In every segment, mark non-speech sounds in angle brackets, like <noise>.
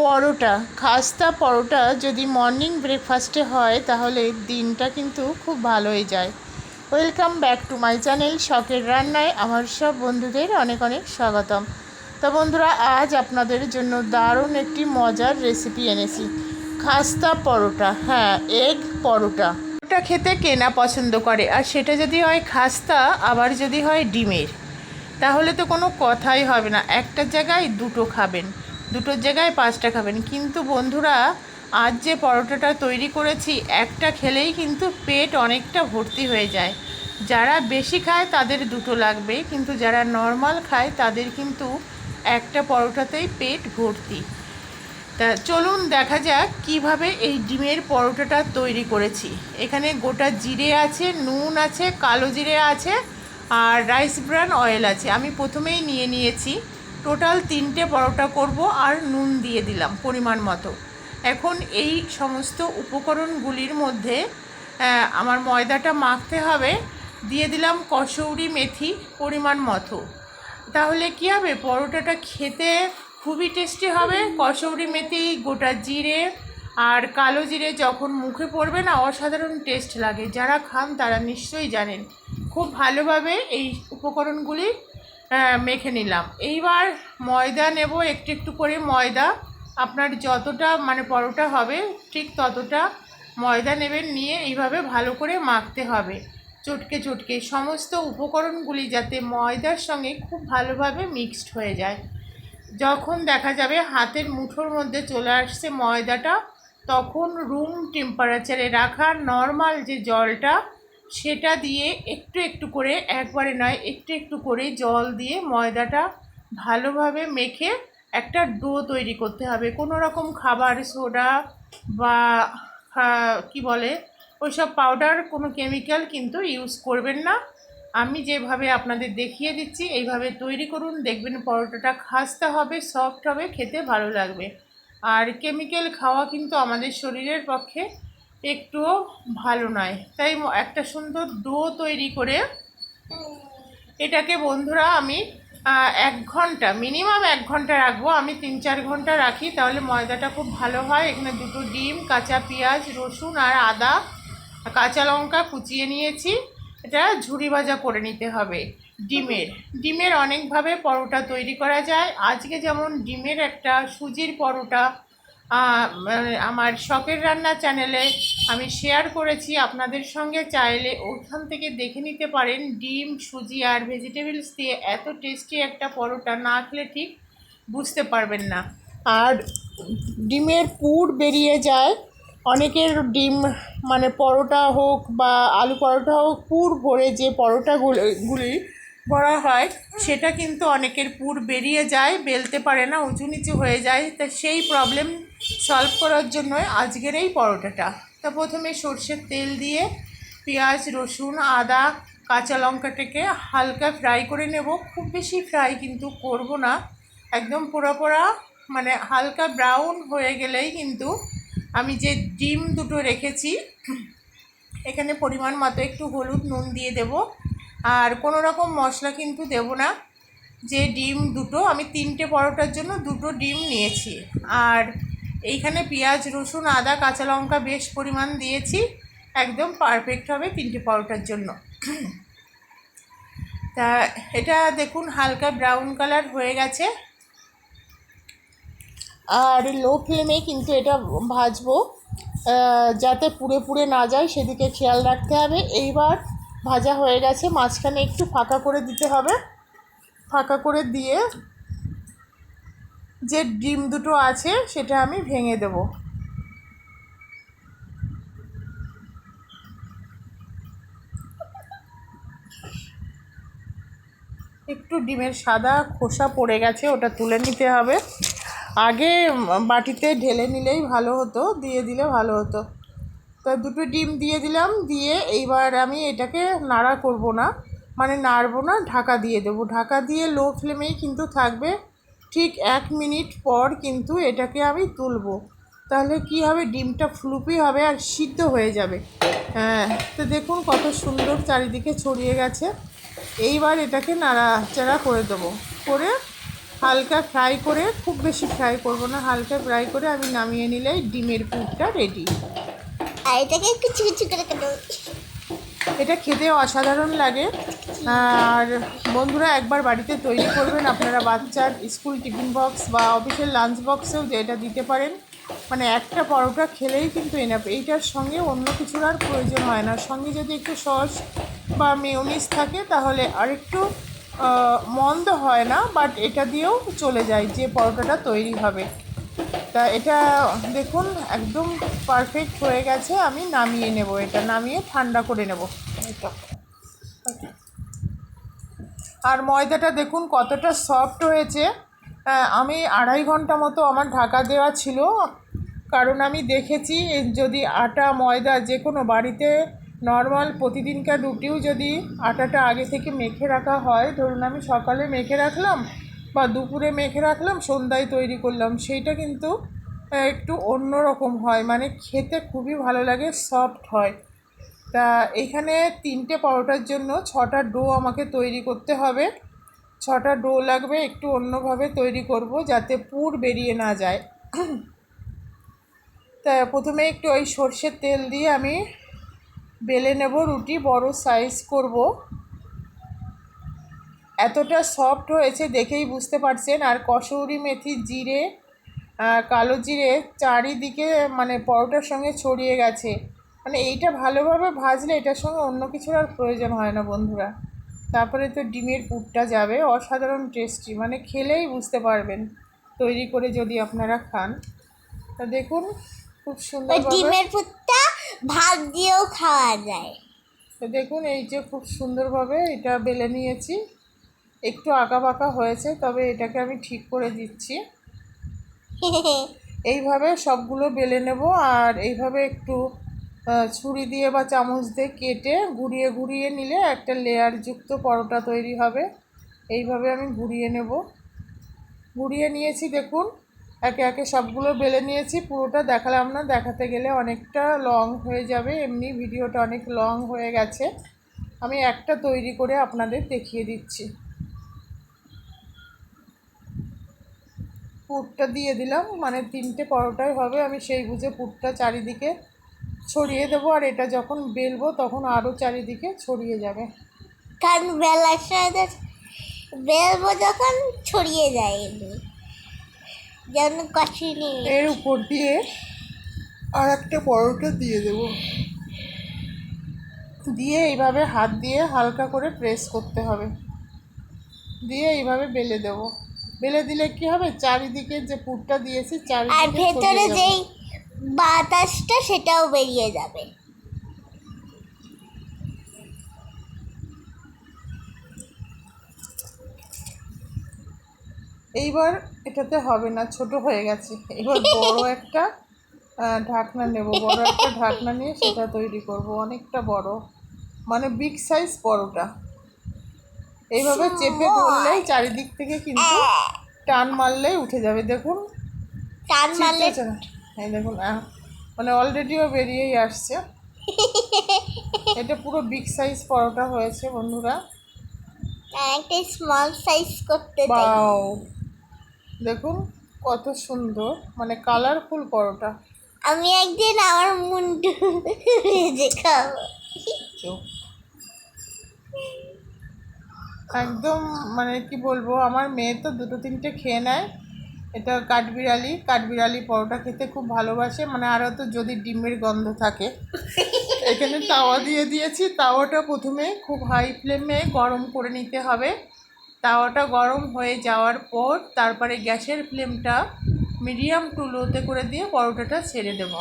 পরোটা, খাস্তা পরোটা যদি মর্নিং ব্রেকফাস্টে হয়, তাহলে দিনটা কিন্তু খুব ভালোই যায়। Welcome back to my channel শখের রান্নায় আমার সব বন্ধুদের অনেক অনেক স্বাগতম। তো বন্ধুরা, আজ আপনাদের জন্য দারুণ একটি মজার রেসিপি এনেছি। খাস্তা পরোটা হ্যাঁ এগ পরোটা। ওটা খেতে কেনা পছন্দ করে? আর সেটা যদি হয় খাস্তা, আবার যদি হয় ডিমের, তাহলে তো কোনো কথাই হবে না। একটা জায়গায় দুটো খাবেন। দুটোর জায়গায় পাঁচটা খাবেন। কিন্তু বন্ধুরা, আজ যে পরোটাটা তৈরি করেছি, একটা খেলেই কিন্তু পেট অনেকটা ভর্তি হয়ে যায়। যারা বেশি খায় তাদের দুটো লাগবে, কিন্তু যারা নর্মাল খায় তাদের কিন্তু একটা পরোটাতেই পেট ভর্তি। তা চলুন দেখা যাক কীভাবে এই ডিমের পরোটাটা তৈরি করেছি। এখানে গোটা জিরে আছে, নুন আছে, কালো জিরে আছে, আর রাইস ব্রান অয়েল আছে। আমি প্রথমেই নিয়ে নিয়েছি। টোটাল তিনটে পরোটা করব আর নুন দিয়ে দিলাম পরিমাণ মতো। এখন এই সমস্ত উপকরণগুলির মধ্যে আমার ময়দাটা মাখতে হবে। দিয়ে দিলাম কসৌরি মেথি পরিমাণ মতো। তাহলে কি হবে? পরোটাটা খেতে খুবই টেস্টি হবে। কসৌরি মেথি, গোটা জিরে আর কালো জিরে যখন মুখে পড়বে না, অসাধারণ টেস্ট লাগে। যারা খান তারা নিশ্চয়ই জানেন। খুব ভালোভাবে এই উপকরণগুলি মেখে নিলাম। এইবার ময়দা নেব, একটু একটু করে ময়দা। আপনার যতটা মানে পরোটা হবে, ঠিক ততটা ময়দা নেবেন, নিয়ে এইভাবে ভালো করে মাখতে হবে। চটকে চটকে। সমস্ত উপকরণগুলি যাতে ময়দার সঙ্গে খুব ভালোভাবে মিক্সড হয়ে যায়। যখন দেখা যাবে হাতের মুঠোর মধ্যে চলে আসছে ময়দাটা, তখন রুম টেম্পারেচারে রাখা নর্মাল যে জলটা সেটা দিয়ে একটু একটু করে, একবারে নয়, একটু একটু করে জল দিয়ে ময়দাটা ভালোভাবে মেখে একটা ডো তৈরি করতে হবে। কোনো রকম খাবার, সোডা বা কি বলে, ওইসব পাউডার, কোনো কেমিক্যাল কিন্তু ইউজ করবেন না। আমি যেভাবে আপনাদের দেখিয়ে দিচ্ছি, এইভাবে তৈরি করুন, দেখবেন পরোটাটা খাস্তা হবে, সফট হবে, খেতে ভালো লাগবে। আর কেমিক্যাল খাওয়া কিন্তু আমাদের শরীরের পক্ষে একটুও ভালো নয়। তাই একটা সুন্দর ডো তৈরি করে এটাকে বন্ধুরা আমি এক ঘণ্টা, মিনিমাম এক ঘণ্টা রাখব। আমি তিন চার ঘণ্টা রাখি, তাহলে ময়দাটা খুব ভালো হয়। এখানে দুটো ডিম, কাঁচা পেঁয়াজ, রসুন আর আদা, কাঁচা লঙ্কা কুচিয়ে নিয়েছি। এটা ঝুড়ি ভাজা করে নিতে হবে ডিমের। ডিমের অনেকভাবে পরোটা তৈরি করা যায়। আজকে যেমন ডিমের একটা সুজির পরোটা আমার শখের রান্না চ্যানেলে আমি শেয়ার করেছি। আপনাদের সঙ্গে চাইলে ওখান থেকে দেখে নিতে পারেন। ডিম, সুজি আর ভেজিটেবলস দিয়ে এত টেস্টি একটা পরোটা না খেলে ঠিক বুঝতে পারবেন না। আর ডিমের পুর বেরিয়ে যায়। অনেকের ডিম মানে পরোটা হোক বা আলু পরোটা হোক, পুর ভরে যে পরোটাগুলো, গুলি করা হয়, সেটা কিন্তু অনেকের পুর বেরিয়ে যায়, বেলতে পারে না, উঁচু নিচু হয়ে যায়। তা সেই প্রবলেম সলভ করার জন্য আজকের এই পরোটাটা। তা প্রথমে সর্ষের তেল দিয়ে পেঁয়াজ, রসুন, আদা, কাঁচা লঙ্কাটাকে হালকা ফ্রাই করে নেব। খুব বেশি ফ্রাই কিন্তু করব না। একদম পোড়া পোড়া মানে হালকা ব্রাউন হয়ে গেলেই কিন্তু আমি যে ডিম দুটো রেখেছি, এখানে পরিমাণ মতো একটু হলুদ নুন দিয়ে দেব। আর কোনো রকম মশলা কিন্তু দেব না। যে ডিম দুটো, আমি তিনটে পরোটার জন্য দুটো ডিম নিয়েছি। আর এইখানে পেঁয়াজ, রসুন, আদা, কাঁচা লঙ্কা বেশ পরিমাণ দিয়েছি। একদম পারফেক্ট হবে তিনটে পরোটার জন্য। তা এটা দেখুন, হালকা ব্রাউন কালার হয়ে গেছে। আর লো ফ্লেমে কিন্তু এটা ভাজবো। যাতে পুড়ে পুড়ে না যায়, সেদিকে খেয়াল রাখতে হবে। এইবার ভাজা হয়ে গেছে, মাঝখানে একটু ফাঁকা করে দিতে হবে। ফাঁকা করে দিয়ে যে ডিম দুটো আছে, সেটা আমি ভেঙে দেব। একটু ডিমের সাদা খোসা পড়ে গেছে, ওটা তুলে নিতে হবে। আগে বাটিতে ঢেলে নিলেই ভালো হতো, দিয়ে দিলে ভালো হতো। তা দুটো ডিম দিয়ে দিলাম, দিয়ে এইবার আমি এটাকে নাড়া করব না। মানে নাড়বো না, ঢাকা দিয়ে দেবো। ঢাকা দিয়ে লো ফ্লেমেই কিন্তু থাকবে। ঠিক এক মিনিট পর কিন্তু এটাকে আমি তুলবো। তাহলে কি হবে? ডিমটা ফ্লুপি হবে আর সিদ্ধ হয়ে যাবে। হ্যাঁ তো দেখুন কত সুন্দর চারিদিকে ছড়িয়ে গেছে। এইবার এটাকে নাড়াচাড়া করে দেবো। করে হালকা ফ্রাই করে, খুব বেশি ফ্রাই করব না, হালকা ফ্রাই করে আমি নামিয়ে নিলেই ডিমের পুরটা রেডি এটা খেতে অসাধারণ লাগে। আর বন্ধুরা, একবার বাড়িতে তৈরি করবেন। আপনারা বাচ্চার স্কুল টিফিন বক্স বা অফিসের লাঞ্চ বক্সেও যে এটা দিতে পারেন। মানে একটা পরোটা খেলেই কিন্তু এনাফ এইটার সঙ্গে অন্য কিছুর আর প্রয়োজন হয় না। সঙ্গে যদি একটু সস বা মেয়নিস থাকে, তাহলে আরেকটু মন্দ হয় না, বাট এটা দিয়েও চলে যায় যে পরোটাটা তৈরি হবে। তা এটা দেখুন একদম পারফেক্ট হয়ে গেছে। আমি নামিয়ে নেব এটা। নামিয়ে ঠান্ডা করে নেব। এটা আর ময়দাটা দেখুন কতটা সফট হয়েছে। আহ, আমি আড়াই ঘণ্টা মতো আমার ঢাকা দেওয়া ছিল। কারণ আমি দেখেছি যদি আটা ময়দা যে কোনো বাড়িতে নর্মাল প্রতিদিনকার রুটিও যদি আটাটা আগে থেকে মেখে রাখা হয় ধরুন আমি সকালে মেখে রাখলাম বা দুপুরে মেখে রাখলাম, সন্ধ্যায় তৈরি করলাম। সেইটা কিন্তু একটু অন্য রকম হয়। মানে খেতে খুবই ভালো লাগে সফট হয়। তা এখানে তিনটে পরোটার জন্য ছটা ডো আমাকে তৈরি করতে হবে। ছটা ডো লাগবে, একটু অন্যভাবে তৈরি করব যাতে পুর বেরিয়ে না যায়। তা প্রথমে একটু ওই সর্ষের তেল দিয়ে আমি বেলে নেব রুটি, বড় সাইজ করব। এতটা সফট হয়েছে দেখেই বুঝতে পারছেন। আর কসৌরি মেথি জিরে কালো জিরে চারিদিকে মানে পরোটার সঙ্গে ছড়িয়ে গেছে। মানে এইটা ভালোভাবে ভাজলে এটার সঙ্গে অন্য কিছুর আর প্রয়োজন হয় না বন্ধুরা। তারপরে তো ডিমের পুরটা যাবে অসাধারণ টেস্টি মানে খেলেই বুঝতে পারবেন। তৈরি করে যদি আপনারা খান। তা দেখুন খুব সুন্দর ডিমের ফুটটা ভাত দিয়েও খাওয়া যায়। তো দেখুন এই যে খুব সুন্দরভাবে এটা বেলে নিয়েছি। একটু আঁকা বাঁকা হয়েছে তবে এটাকে আমি ঠিক করে দিচ্ছি। <laughs> এইভাবে সবগুলো বেলে নেব আর এইভাবে একটু ছুরি দিয়ে বা চামচ দিয়ে কেটে ঘুরিয়ে ঘুরিয়ে নিলে একটা লেয়ারযুক্ত পরোটা তৈরি হবে। এইভাবে আমি ঘুরিয়ে নেব। ঘুরিয়ে নিয়েছি দেখুন একে একে সবগুলো বেলে নিয়েছি পুরোটা দেখালাম না দেখাতে গেলে অনেকটা লং হয়ে যাবে এমনি ভিডিওটা অনেক লং হয়ে গেছে। আমি একটা তৈরি করে আপনাদের দেখিয়ে দিচ্ছি। পুরটা দিয়ে দিলাম মানে তিনটে পরোটাই হবে আমি সেই বুঝে পুরটা চারিদিকে ছড়িয়ে দেবো আর এটা যখন বেলবো তখন আরও চারিদিকে ছড়িয়ে যাবে। কারণ বেলার সাথে বেলবো যখন ছড়িয়ে যায় এমনি যেমন কচুরি এর উপর দিয়ে আর একটা পরোটা দিয়ে দেবো। দিয়ে এইভাবে হাত দিয়ে হালকা করে প্রেস করতে হবে। দিয়ে এইভাবে বেলে দেবো। বেলে দিলে কি হবে? চারিদিকে যে পুরটা দিয়েছি আর চারিদিকে ভেতরে ছড়িয়ে যাবে। যেই বাতাসটা সেটাও বেরিয়ে যাবে। এইবার এটাতে হবে না ছোট হয়ে গেছে। এবার বড় <laughs> একটা আহ, ঢাকনা নেব। বড় একটা ঢাকনা নিয়ে সেটা তৈরি করব। অনেকটা বড়। মানে বিগ সাইজ পরোটা। এইভাবে চেপে ধরলেই চারিদিক থেকে কিন্তু টান মারলেই উঠে যাবে দেখুন। টান মারলে এই দেখুন মানে অলরেডিও বেরিয়েই আসছে। এটা পুরো বিগ সাইজ পরোটা হয়েছে বন্ধুরা। একটা স্মল সাইজ করতে বাও! দেখুন কত সুন্দর মানে কালারফুল পরোটা। আমি একদিন আমার মুন্ডু ভেজে খাব। একদম মানে কি বলব, আমার মেয়ে তো দুটো তিনটে খেয়ে নেয়। এটা কাঠবিড়ালি কাঠবিড়ালি পরোটা খেতে খুব ভালোবাসে। মানে আরও তো যদি ডিমের গন্ধ থাকে। এখানে তাওয়া দিয়ে দিয়েছি। তাওয়াটা প্রথমে খুব হাই ফ্লেমে গরম করে নিতে হবে। তাওয়াটা গরম হয়ে যাওয়ার পর তারপরে গ্যাসের ফ্লেমটা মিডিয়াম টু লোতে করে দিয়ে পরোটাটা ছেড়ে দেব।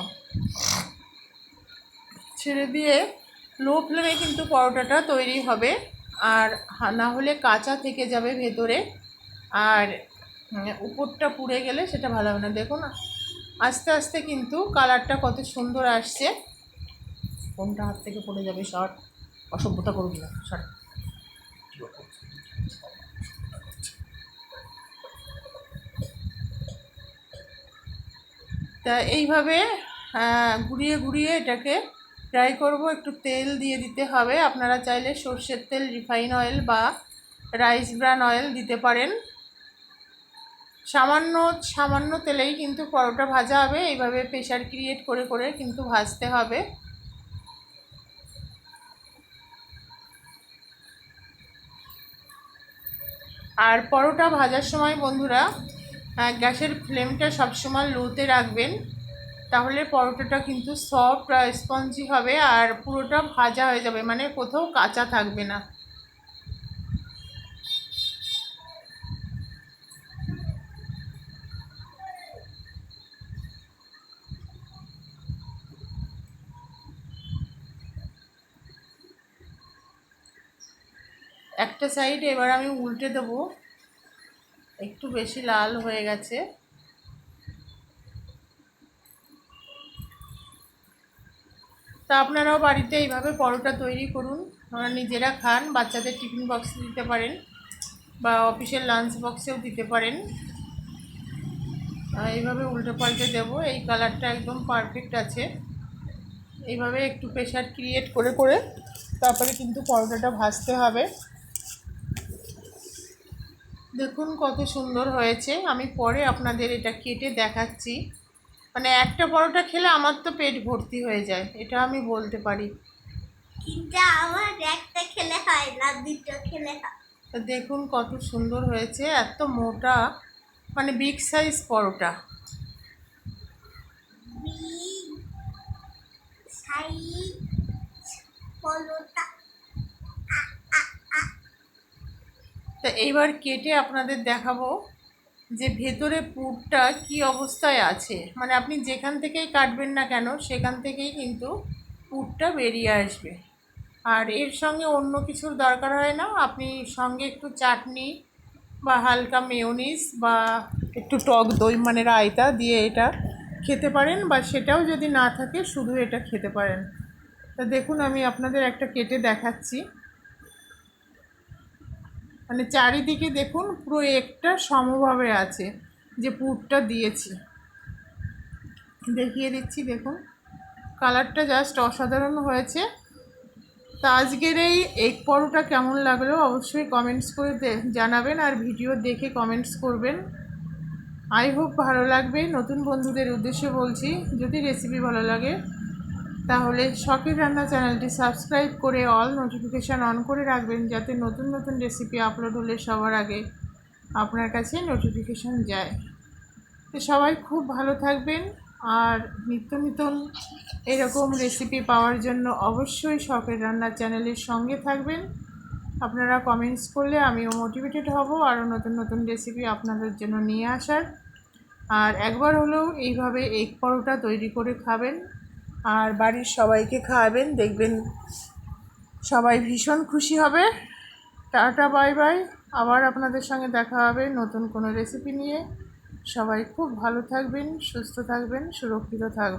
ছেড়ে দিয়ে লো ফ্লেমে কিন্তু পরোটাটা তৈরি হবে। আর না হলে কাঁচা থেকে যাবে ভেতরে। আর উপরটা পুড়ে গেলে সেটা ভালো হবে না। দেখুন, আস্তে আস্তে কিন্তু কালারটা কত সুন্দর আসছে। কোনটা হাত থেকে পড়ে যাবে, শর্ট? অসভ্যতা করবি না, শর্ট। তা এইভাবে ঘুরিয়ে ঘুরিয়ে এটাকে ফ্রাই করব, একটু তেল দিয়ে দিতে হবে। আপনারা চাইলে সর্ষের তেল রিফাইন অয়েল বা রাইস ব্রান অয়েল দিতে পারেন। সামান্য সামান্য তেলেই কিন্তু পরোটা ভাজা হবে। এইভাবে প্রেশার ক্রিয়েট করে করে কিন্তু ভাজতে হবে। আর পরোটা ভাজার সময় বন্ধুরা গ্যাসের ফ্লেমটা সবসময় লোতে রাখবেন। তাহলে পরোটাটা কিন্তু সফট আর স্পঞ্জি হবে আর পুরোটা ভাজা হয়ে যাবে মানে কোথাও কাঁচা থাকবে না। একটা সাইড এবার আমি উল্টে দেবো, একটু বেশি লাল হয়ে গেছে। তা আপনারাও বাড়িতে এইভাবে পরোটা তৈরি করুন। আপনারা নিজেরা খান, বাচ্চাদের টিফিন বক্সে দিতে পারেন বা অফিসের লাঞ্চ বক্সেও দিতে পারেন। এইভাবে উল্টে পাল্টে দেবো, এই কালারটা একদম পারফেক্ট আছে। এইভাবে একটু প্রেশার ক্রিয়েট করে করে তারপরে কিন্তু পরোটাটা ভাজতে হবে। দেখুন কত সুন্দর হয়েছে। আমি পরে আপনাদের এটা কেটে দেখাচ্ছি। মানে একটা পরোটা খেলে আমার তো পেট ভর্তি হয়ে যায় এটা আমি বলতে পারি। কিন্তু আমার একটা খেলে হয় না দুটো খেলে হয়। তো দেখুন কত সুন্দর হয়েছে এত মোটা মানে বিগ সাইজ পরোটা। তা এইবার কেটে আপনাদের দেখাবো। যে ভেতরে পুরটা কি অবস্থায় আছে? মানে আপনি যেখান থেকেই কাটবেন না কেন, সেখান থেকেই কিন্তু পুরটা বেরিয়ে আসবে। আর এর সঙ্গে অন্য কিছুর দরকার হয় না, আপনি সঙ্গে একটু চাটনি বা হালকা মেয়নিস বা একটু টক দই মানে রায়তা দিয়ে এটা খেতে পারেন বা সেটাও যদি না থাকে, শুধু এটা খেতে পারেন। তা দেখুন, আমি আপনাদের একটা কেটে দেখাচ্ছি। মানে চারিদিকে দেখুন পুরো একটা সমভাবে আছে যে পুরটা দিয়েছি। দেখিয়ে দিচ্ছি, দেখুন। কালারটা জাস্ট অসাধারণ হয়েছে। তা আজকের এই এগ পরোটা কেমন লাগল অবশ্যই কমেন্টস করে জানাবেন আর ভিডিও দেখে কমেন্টস করবেন। আই হোপ ভালো লাগবে। নতুন বন্ধুদের উদ্দেশ্যে বলছি, যদি রেসিপি ভালো লাগে তাহলে শখের রান্না চ্যানেলটি সাবস্ক্রাইব করে অল নোটিফিকেশান অন করে রাখবেন যাতে নতুন নতুন রেসিপি আপলোড হলে সবার আগে আপনার কাছে নোটিফিকেশান যায়। তো সবাই খুব ভালো থাকবেন আর নিত্য নতুন এরকম রেসিপি পাওয়ার জন্য অবশ্যই শখের রান্না চ্যানেলের সঙ্গে থাকবেন। আপনারা কমেন্টস করলে আমিও মোটিভেটেড হব আরও নতুন নতুন রেসিপি আপনাদের জন্য নিয়ে আসার। আর একবার হলেও এইভাবে এগ পরোটা তৈরি করে খাবেন। আর বাড়ির সবাইকে খাওয়াবেন, দেখবেন সবাই ভীষণ খুশি হবে। Tata, bye bye. আবার আপনাদের সঙ্গে দেখা হবে নতুন কোনো রেসিপি নিয়ে। সবাই খুব ভালো থাকবেন, সুস্থ থাকবেন, সুরক্ষিত থাকবেন।